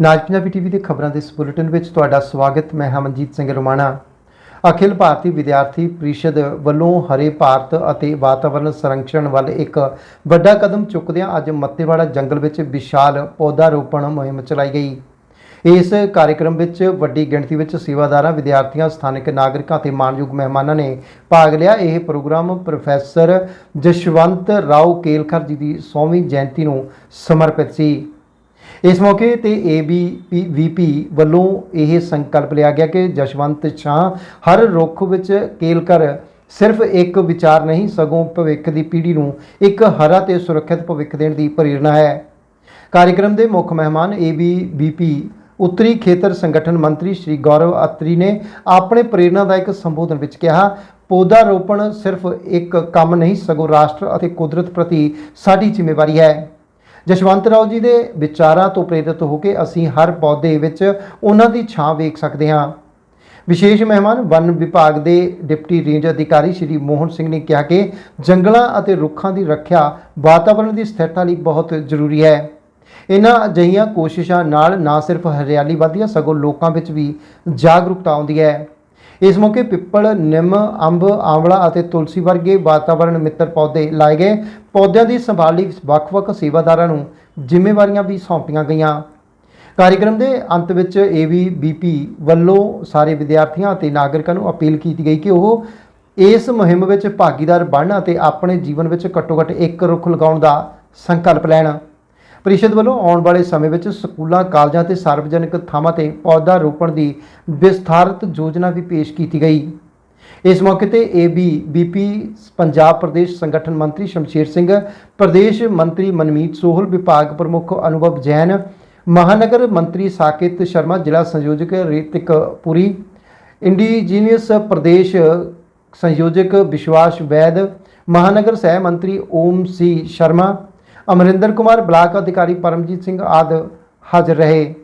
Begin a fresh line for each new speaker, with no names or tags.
ਨਾਜ Punjabi TV ਦੇ ਖਬਰਾਂ ਦੇ ਇਸ ਬੁਲੇਟਿਨ ਵਿੱਚ ਤੁਹਾਡਾ ਸਵਾਗਤ, ਮੈਂ ਹਮਨਜੀਤ ਸਿੰਘ ਰੋਮਾਣਾ। ਅਖਿਲ ਭਾਰਤੀ ਵਿਦਿਆਰਥੀ ਪ੍ਰੀਸ਼ਦ ਵੱਲੋਂ ਹਰੇ ਭਾਰਤ ਅਤੇ ਵਾਤਾਵਰਣ ਸੰਰਕਸ਼ਣ ਵੱਲ ਇੱਕ ਵੱਡਾ ਕਦਮ ਚੁੱਕਦਿਆਂ ਅੱਜ ਮੱਤੇਵਾੜਾ ਜੰਗਲ ਵਿੱਚ ਵਿਸ਼ਾਲ ਪੌਦਾ ਰੋਪਣ ਮੁਹਿੰਮ ਚਲਾਈ ਗਈ। ਇਸ ਕਾਰਜਕ੍ਰਮ ਵਿੱਚ ਵੱਡੀ ਗਿਣਤੀ ਵਿੱਚ ਸੇਵਾਦਾਰਾਂ, ਵਿਦਿਆਰਥੀਆਂ, ਸਥਾਨਕ ਨਾਗਰਿਕਾਂ ਅਤੇ ਮਾਨਯੋਗ ਮਹਿਮਾਨਾਂ ਨੇ ਭਾਗ ਲਿਆ। ਇਹ ਪ੍ਰੋਗਰਾਮ ਪ੍ਰੋਫੈਸਰ ਜਸ਼ਵੰਤ ਰਾਓ ਕੇਲਖਰ ਜੀ ਦੀ 100ਵੀਂ ਜਯੰਤੀ ਨੂੰ ਸਮਰਪਿਤ ਸੀ। ਇਸ ਮੌਕੇ ਤੇ ਏਬੀਵੀਪੀ ਵੱਲੋਂ ਇਹ ਸੰਕਲਪ ਲਿਆ ਗਿਆ ਕਿ ਜਸ਼ਵੰਤ ਸ਼ਾਹ ਹਰ ਰੁੱਖ ਵਿੱਚ ਕੇਲਕਰ ਸਿਰਫ ਇੱਕ ਵਿਚਾਰ ਨਹੀਂ, ਸਗੋਂ ਭਵਿੱਖ ਦੀ ਪੀੜ੍ਹੀ ਨੂੰ ਇੱਕ ਹਰਾ ਤੇ ਸੁਰੱਖਿਅਤ ਭਵਿੱਖ ਦੇਣ ਦੀ ਪ੍ਰੇਰਣਾ ਹੈ। ਕਾਰਜਕ੍ਰਮ ਦੇ ਮੁੱਖ ਮਹਿਮਾਨ ਏਬੀਵੀਪੀ ਉੱਤਰੀ ਖੇਤਰ ਸੰਗਠਨ ਮੰਤਰੀ ਸ਼੍ਰੀ ਗੌਰਵ ਅਤਰੀ ਨੇ ਆਪਣੇ ਪ੍ਰੇਰਣਾਦਾਇਕ ਸੰਬੋਧਨ ਵਿੱਚ ਕਿਹਾ ਪੌਦਾ ਰੋਪਣ ਸਿਰਫ ਇੱਕ ਕੰਮ ਨਹੀਂ, ਸਗੋਂ ਰਾਸ਼ਟਰ ਅਤੇ ਕੁਦਰਤ ਪ੍ਰਤੀ ਸਾਡੀ ਜ਼ਿੰਮੇਵਾਰੀ ਹੈ। ਜਸ਼ਵੰਤ ਰਾਓ ਜੀ ਦੇ ਵਿਚਾਰਾਂ ਤੋਂ ਪ੍ਰੇਰਿਤ ਹੋ ਕੇ ਅਸੀਂ ਹਰ ਪੌਦੇ ਵਿੱਚ ਉਹਨਾਂ ਦੀ ਛਾਂ ਵੇਖ ਸਕਦੇ ਹਾਂ। ਵਿਸ਼ੇਸ਼ ਮਹਿਮਾਨ ਵਨ ਵਿਭਾਗ ਦੇ ਡਿਪਟੀ ਰੇਂਜ ਅਧਿਕਾਰੀ ਸ਼੍ਰੀ ਮੋਹਨ ਸਿੰਘ ਨੇ ਕਿਹਾ ਕਿ ਜੰਗਲਾਂ ਅਤੇ ਰੁੱਖਾਂ ਦੀ ਰੱਖਿਆ ਵਾਤਾਵਰਣ ਦੀ ਸਥਿਰਤਾ ਲਈ ਬਹੁਤ ਜ਼ਰੂਰੀ ਹੈ। ਇਹਨਾਂ ਅਜਿਹੀਆਂ ਕੋਸ਼ਿਸ਼ਾਂ ਨਾਲ ਨਾ ਸਿਰਫ ਹਰਿਆਲੀ ਵਧਦੀ ਹੈ ਸਗੋਂ ਲੋਕਾਂ ਵਿੱਚ ਵੀ ਜਾਗਰੂਕਤਾ ਆਉਂਦੀ ਹੈ। ਇਸ ਮੌਕੇ ਪਿੱਪਲ, ਨਿੰਮ, ਅੰਬ, ਆਂਵਲਾ ਅਤੇ ਤੁਲਸੀ ਵਰਗੇ ਵਾਤਾਵਰਣ ਮਿੱਤਰ ਪੌਦੇ ਲਾਏ ਗਏ। ਪੌਦਿਆਂ ਦੀ ਸੰਭਾਲ ਲਈ ਵੱਖ-ਵੱਖ ਸੇਵਾਦਾਰਾਂ ਨੂੰ ਜ਼ਿੰਮੇਵਾਰੀਆਂ ਵੀ ਸੌਂਪੀਆਂ ਗਈਆਂ। ਕਾਰਜਕ੍ਰਮ ਦੇ ਅੰਤ ਵਿੱਚ ਏਵੀਬੀਪੀ ਵੱਲੋਂ ਸਾਰੇ ਵਿਦਿਆਰਥੀਆਂ ਅਤੇ ਨਾਗਰਿਕਾਂ ਨੂੰ ਅਪੀਲ ਕੀਤੀ ਗਈ ਕਿ ਉਹ ਇਸ ਮੁਹਿੰਮ ਵਿੱਚ ਭਾਗੀਦਾਰ ਬਣਨ ਅਤੇ ਆਪਣੇ ਜੀਵਨ ਵਿੱਚ ਘੱਟੋ-ਘੱਟ ਇੱਕ ਰੁੱਖ ਲਗਾਉਣ ਦਾ ਸੰਕਲਪ ਲੈਣ। ਪ੍ਰੀਸ਼ਦ ਵੱਲੋਂ ਆਉਣ ਵਾਲੇ ਸਮੇਂ ਵਿੱਚ ਸਕੂਲਾਂ, ਕਾਲਜਾਂ ਤੇ ਸਾਰਵਜਨਿਕ ਥਾਵਾਂ ਤੇ ਪੌਦਾ ਰੋਪਣ ਦੀ ਵਿਸਥਾਰਤ ਯੋਜਨਾ ਵੀ ਪੇਸ਼ ਕੀਤੀ ਗਈ। ਇਸ ਮੌਕੇ ਤੇ ਏਬੀਬੀਪੀ ਪੰਜਾਬ ਪ੍ਰਦੇਸ਼ ਸੰਗਠਨ ਮੰਤਰੀ ਸ਼ਮਸ਼ੇਰ ਸਿੰਘ, ਪ੍ਰਦੇਸ਼ ਮੰਤਰੀ ਮਨਮੀਤ ਸੋਹਲ, ਵਿਭਾਗ ਪ੍ਰਮੁੱਖ ਅਨੁਭਵ ਜੈਨ, ਮਹਾਨਗਰ ਮੰਤਰੀ ਸਾਕੇਤ ਸ਼ਰਮਾ, ਜ਼ਿਲ੍ਹਾ ਸੰਯੋਜਕ ਰੀਤਿਕ ਪੁਰੀ, ਇੰਡੀਜੀਨੀਅਸ ਪ੍ਰਦੇਸ਼ ਸੰਯੋਜਕ ਵਿਸ਼ਵਾਸ ਵੈਦ, ਮਹਾਨਗਰ ਸਹਿ ਮੰਤਰੀ ਓਮ ਸੀ ਸ਼ਰਮਾ ਅਮਰਿੰਦਰ ਕੁਮਾਰ ਬਲਾਕ ਅਧਿਕਾਰੀ ਪਰਮਜੀਤ ਸਿੰਘ ਆਦਿ ਹਾਜ਼ਰ ਰਹੇ।